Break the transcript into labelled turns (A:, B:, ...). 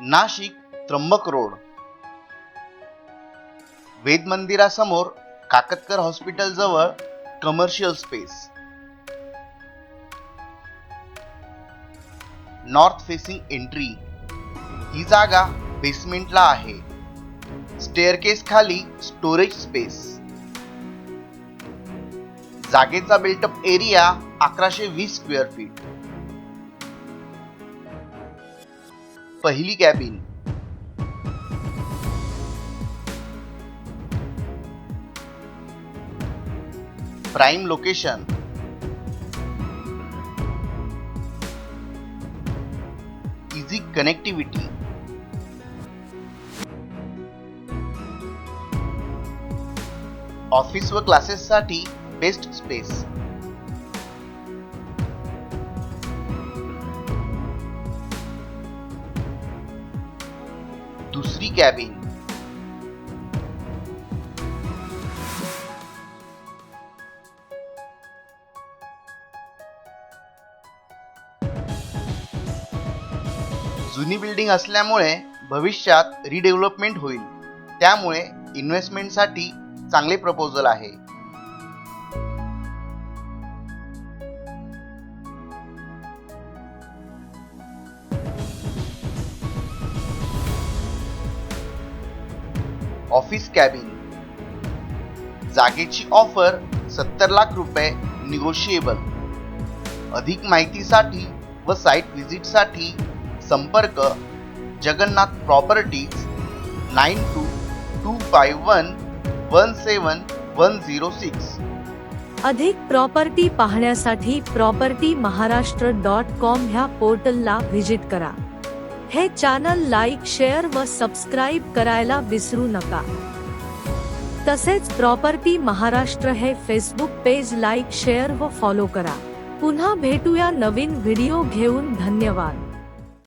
A: Nashik Trimbak road. Ved मंदिरासमोर Kakatkar hospital जवळ commercial space north facing entry ही जागा बेसमेंटला आहे. स्टेअरकेस खाली स्टोरेज स्पेस जागेचा बिल्टअप एरिया अकराशे वीस स्क्वेअर फीट पहिली cabin. Prime location easy connectivity office व क्लासेससाठी बेस्ट स्पेस कॅबिन जुनी बिल्डिंग असल्यामुळे भविष्यात रिडेव्हलपमेंट होईल. त्यामुळे इन्व्हेस्टमेंटसाठी चांगले प्रपोजल आहे. Office cabin. जागेची ऑफर सत्तर लाख रुपये निगोशिएबल अधिक माहितीसाठी व साईट व्हिजिटसाठी संपर्क Jagannath properties nine two two five one one seven one zero six.
B: अधिक प्रॉपर्टी पाहण्यासाठी प्रॉपर्टी महाराष्ट्र डॉट कॉम ह्या पोर्टलला व्हिजिट करा. हे चॅनल लाईक शेअर व सबस्क्राईब करायला विसरू नका. तसेच प्रॉपर्टी महाराष्ट्र हे फेसबुक पेज लाईक शेअर व फॉलो करा. पुन्हा भेटूया नवीन व्हिडिओ घेऊन. धन्यवाद.